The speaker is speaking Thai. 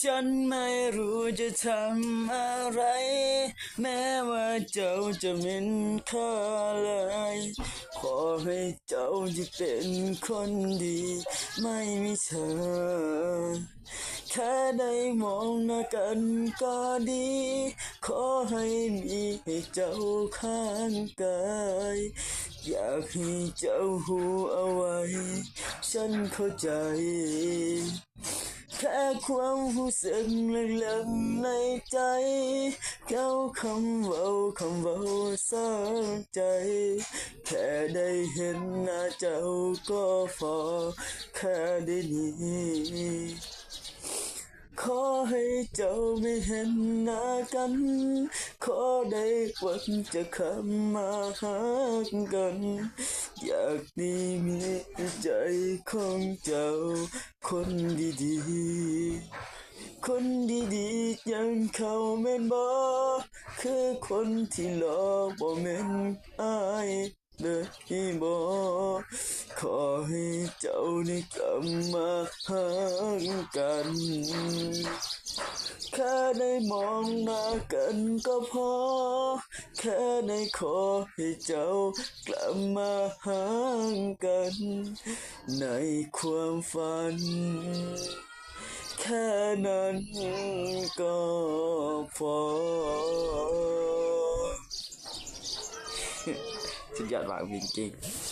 ฉันไม่รู้จะทำอะไร แม้ว่าเจ้าจะเหม็นค่าเลย ขอให้เจ้าจะเป็นคนดี ไม่มีเธอแค่ได้มองหน้ากันก็ดี ขอให้มีให้เจ้าข้างกายอยากให้เจ้าหูเอาไว้ ฉันเข้าใจ แค่ความรู้สึกลึกๆในใจเขาคำเว้าคำเว้าสร้างใจ แค่ได้เห็นหน้าเจ้าก็พอแค่ได้นี้ขอให้เจ้าไม่เห็นหน้ากัน ขอได้วังจะเข้ามาหากัน อยากได้มีใจของเจ้า คนดีๆ คนดีๆอยังเขาแม่นบ่คือคนที่หลอกบ่แม่นอายเลยบ่ขอให้เจ้าได้กลับมาหากัน แค่ได้มองหน้ากันก็พอ แค่ได้ขอให้เจ้ากลับมาหากัน ในความฝัน แค่นั้นก็พอสุดยอดมากจริงๆ